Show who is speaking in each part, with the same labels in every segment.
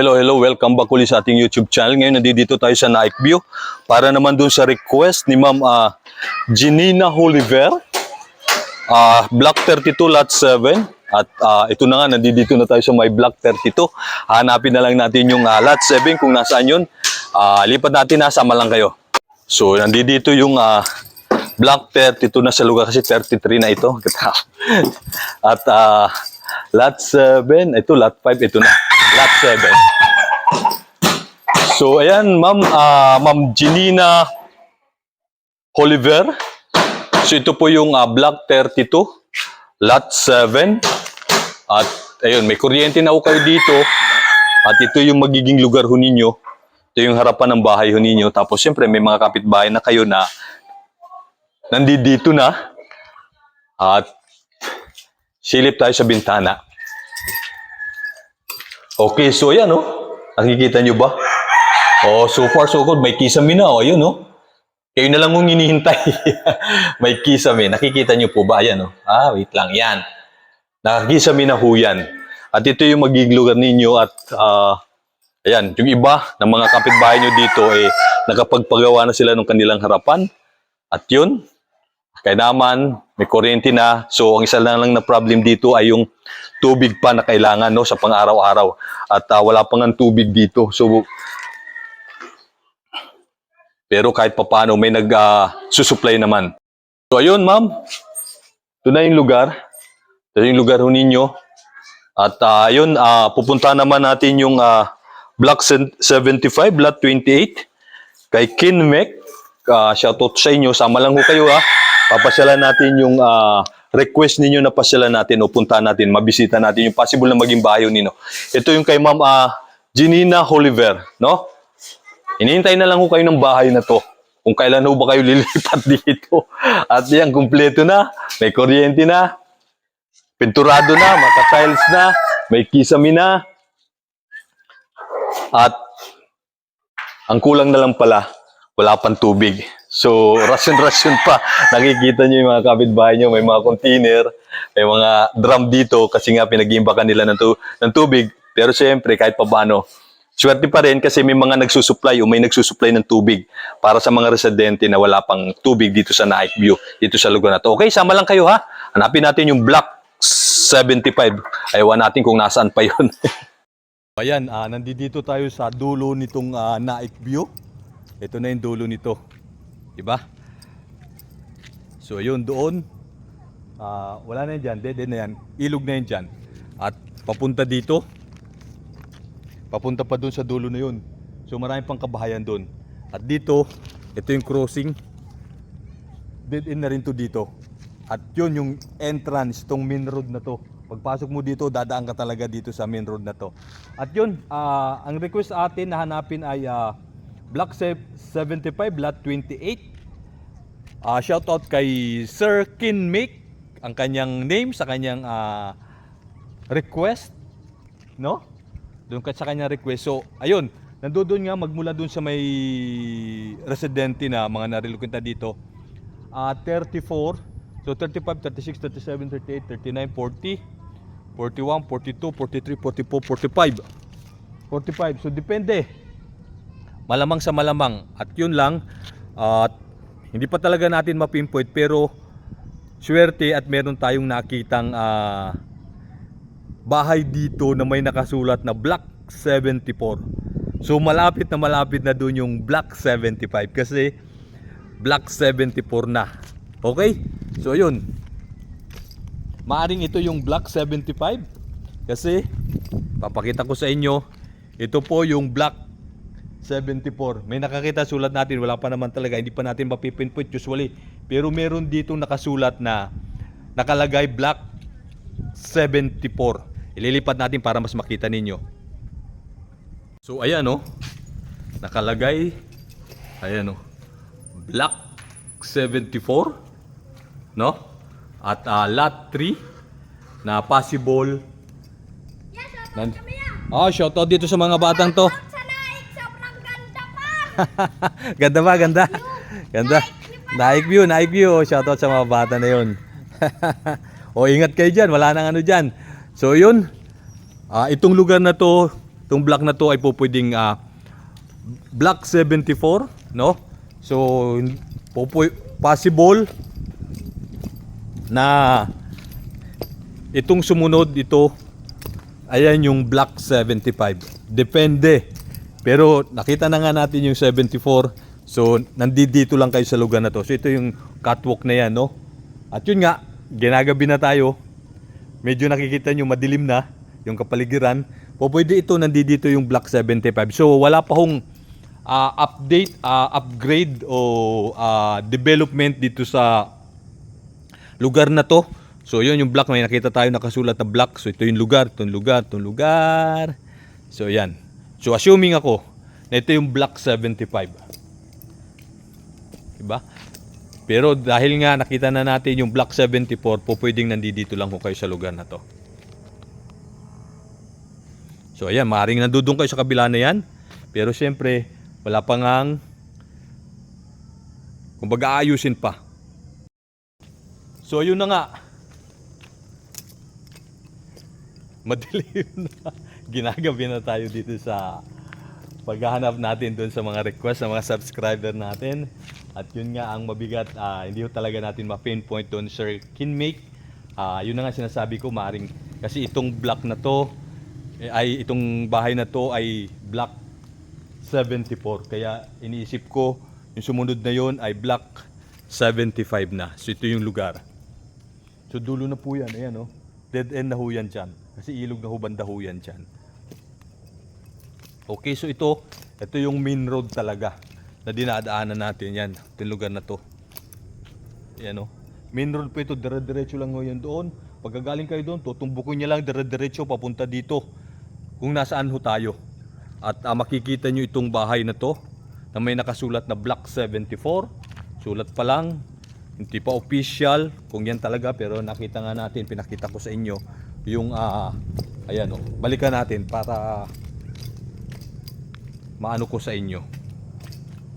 Speaker 1: hello, hello. Welcome back ulit sa ating YouTube channel. Ngayon, nandito tayo sa Naik View para naman dun sa request ni Ma'am ah, Janina Oliver. Ah, Block 32, Lot 7. At ah, ito na nga, nandito na tayo sa may Block 32. Hanapin na lang natin yung ah, Lot 7 kung nasaan yun. Ah, lipat natin, nasama lang kayo. So, nandito yung ah, Block 32 na sa lugar kasi 33 na ito. At ah, Lot 7, ito Lot 5, ito na. Lot 7. So, ayan, ma'am, ah, ma'am Janina Oliver. So, ito po yung ah, Block 32, Lot 7. At, ayun, may kuryente na ho kayo dito. At ito yung magiging lugar ho ninyo. Ito yung harapan ng bahay ho ninyo. Tapos, siyempre, may mga kapitbahay na kayo na nandito na. At, silip tayo sa bintana. Okay, so ayan, oh. Nakikita nyo ba? Oh, so far so good. May kisame na, oh. Ayun, oh. Kayo na lang mong hinihintay. May kisame. Nakikita nyo po ba? Ayan, oh. Ah, wait lang. Yan. Nakakisame na ho yan. At ito yung magiging lugar ninyo at ah, ayan, yung iba ng mga kapitbahay nyo dito eh nakapagpagawa na sila ng kanilang harapan. At yun, kaya naman, may kuryente na. So, ang isa lang lang na problem dito ay yung tubig pa na kailangan no, sa pang-araw-araw. At ah, wala pang ang tubig dito. So, pero kahit papano, may nag-susupply naman. So, ayun, ma'am. Ito na yung lugar. Ito yung lugar ho ninyo. At ah, ayun, ah, pupunta naman natin yung ah, Block 75, Lot 28 kay Kinmek. Uh, shoutout sa inyo. Sama lang ho kayo ha. Papasyalan natin yung ah, request ninyo na pasyalan natin o punta natin, mabisita natin yung possible na maging bahay ninyo. Ito yung kay Ma'am ah, Janina Oliver, no? Hinihintay na lang ho kayo ng bahay na to. Kung kailan ho ba kayo lilipat dito. At yan, kumpleto na. May kuryente na. Pinturado na, maka-tiles na. May kisame na. At ang kulang na lang pala, wala pang tubig. So, rasyon-rasyon pa. Nakikita nyo yung mga kapitbahay nyo, may mga container, may mga drum dito kasi nga pinag-iimbakan nila ng, tu- ng tubig. Pero siyempre, kahit pa paano, swerte pa rin kasi may mga nagsusupply o may nagsusupply ng tubig para sa mga residente na wala pang tubig dito sa Night View, dito sa lugar na to. Okay, sama lang kayo ha. Hanapin natin yung Block 75. Ayawan natin kung nasaan pa yun. Ayan, ah, nandito tayo sa dulo nitong ah, Naik View. Ito na yung dulo nito. Diba? So, ayun, doon. ah, wala na yan dyan. Dead na yan. Ilog na yan dyan. At papunta dito. Papunta pa doon sa dulo na yun. So, marami pang kabahayan doon. At dito, ito yung crossing. Dead end na rin to dito. At yun yung entrance, itong main road na to. Pagpasok mo dito, dadaan ka talaga dito sa main road na to. At yun, ah, ang request atin na hanapin ay ah, Block se- 75, Lot 28. Ah, shout out kay Sir Kinmik, ang kanyang name sa kanyang ah, request, no? Doon ka sa kanyang request. So, ayun, nandoon nga magmula doon sa may residente na mga narilukinta dito. Ah, 34, so 35, 36, 37, 38, 39, 40, 41, 42, 43, 44, 45. 45. So depende. Malamang sa malamang. At yun lang. At hindi pa talaga natin mapinpoint pero swerte at meron tayong nakitang ah, bahay dito na may nakasulat na Block 74. So malapit na malapit na doon yung Block 75 kasi Block 74 na. Okay? So ayun. Maaring ito yung Block 75 kasi papakita ko sa inyo ito po yung Block 74. May nakakita sulat natin, wala pa naman talaga, hindi pa natin mapipinpoint usually. Pero meron dito nakasulat na nakalagay Block 74. Ililipat natin para mas makita ninyo. So ayan oh. Nakalagay ayan oh. Block 74 no? At ah, lot 3 na possible Nan Oh, shout out dito sa mga batang to.
Speaker 2: Sa naik, sobrang ganda pa!
Speaker 1: ganda ba? Ganda. Ganda. Naik view, naik view. Oh, Shout out sa mga bata na yun. o ingat kayo dyan, wala nang ano dyan. So yun, ah, itong lugar na to, Itong block na to ay po pwedeng ah, block 74, no? So, po- possible na itong sumunod ito ayan yung block 75 depende pero nakita na nga natin yung 74 so nandito lang kayo sa lugar na to so ito yung catwalk na yan no at yun nga ginagabi na tayo medyo nakikita nyo madilim na yung kapaligiran po pwede ito nandito yung block 75 so wala pa hong ah, update ah, upgrade o ah, development dito sa lugar na to. So yun yung block, may nakita tayo nakasulat na block. So ito yung lugar, itong lugar, itong lugar. So yan. So assuming ako na ito yung block 75. Diba? Pero dahil nga nakita na natin yung block 74, po pwedeng nandito lang ho kayo sa lugar na to. So ayan, maaaring nandudong kayo sa kabila na yan. Pero siyempre, wala pa ngang kumbaga ayusin pa. So yun na nga. Madilim na. Ginagabi na tayo dito sa paghahanap natin doon sa mga request sa mga subscriber natin. At yun nga ang mabigat, ah, hindi talaga natin ma-pinpoint doon Sir Kinmake. Ah, yun na nga sinasabi ko, maring kasi itong block na to, eh, ay itong bahay na to ay block 74. Kaya iniisip ko, yung sumunod na yon ay block 75 na. So ito yung lugar. So dulo na po yan, ayan oh. Dead end na ho yan dyan. Kasi ilog na ho banda ho yan dyan. Okay, so ito, ito yung main road talaga na dinadaanan natin yan. Ito yung lugar na to. Ayan oh. Main road po ito, dire-diretso lang yan doon. Pagkagaling kayo doon, tutumbukin niya lang dire-diretso papunta dito. Kung nasaan ho tayo. At ah, makikita nyo itong bahay na to na may nakasulat na Block 74. Sulat pa lang. Hindi pa official kung yan talaga pero nakita nga natin, pinakita ko sa inyo yung ah ayan oh. Balikan natin para maano ko sa inyo.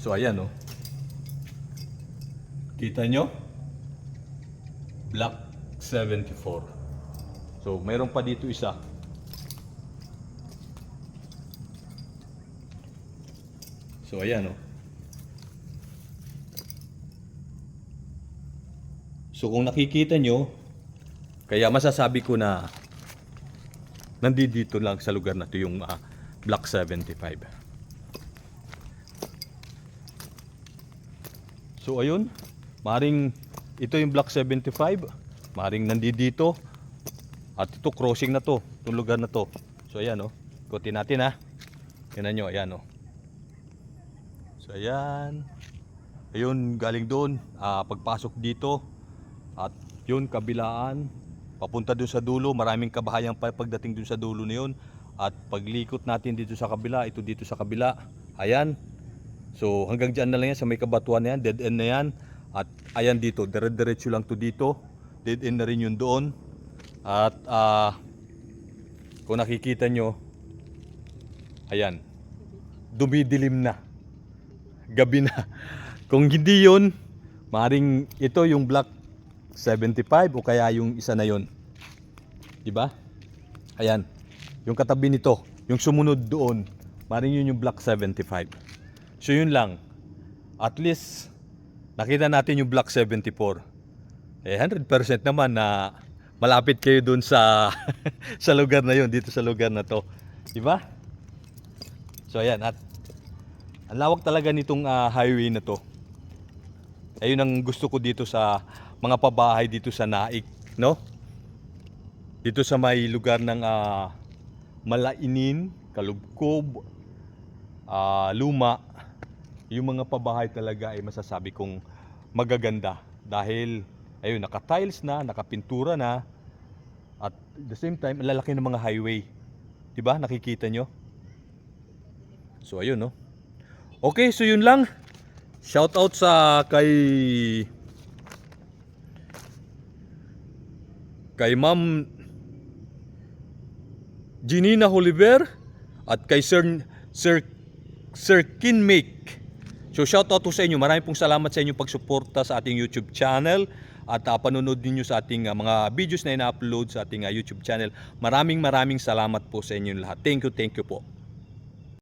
Speaker 1: So ayan oh. Kita nyo? Block 74. So mayroon pa dito isa. So ayan oh. So kung nakikita nyo, kaya masasabi ko na nandito lang sa lugar na to yung ah, Block 75. So ayun, maring ito yung Block 75, maring nandito at ito crossing na to, itong lugar na to. So ayan oh, ikutin natin ha. Tingnan nyo, ayan oh. So ayan. Ayun, galing doon, ah, pagpasok dito at yun, kabilaan, papunta doon sa dulo, maraming kabahayan pa pagdating doon sa dulo na yun. At paglikot natin dito sa kabila, ito dito sa kabila, ayan. So hanggang dyan na lang yan, sa may kabatuan na yan, dead end na yan. At ayan dito, dire-diretso lang to dito. Dead end na rin yun doon. At ah, kung nakikita nyo, ayan, dumidilim na. Gabi na. Kung hindi yun, maring ito yung block 75 o kaya yung isa na yon. 'Di ba? Ayan. Yung katabi nito, yung sumunod doon, maring yun yung block 75. So yun lang. At least nakita natin yung block 74. Eh 100% naman na malapit kayo doon sa sa lugar na yun, dito sa lugar na to. 'Di ba? So ayan at ang lawak talaga nitong ah, highway na to. Ayun ang gusto ko dito sa mga pabahay dito sa Naik, no? Dito sa may lugar ng ah, Malainin, Kalubkob, ah, Luma, yung mga pabahay talaga ay masasabi kong magaganda dahil ayun naka-tiles na, nakapintura na at the same time lalaki ng mga highway. 'Di ba? Nakikita nyo? So ayun, no? Okay, so yun lang. Shout out sa kay kay Ma'am Janina Oliver at kay Sir Sir Sir Kinmake. So shout out to sa inyo. Maraming pong salamat sa inyong pagsuporta sa ating YouTube channel at uh, panonood ninyo sa ating ah, mga videos na ina-upload sa ating ah, YouTube channel. Maraming maraming salamat po sa inyong lahat. Thank you, thank you po.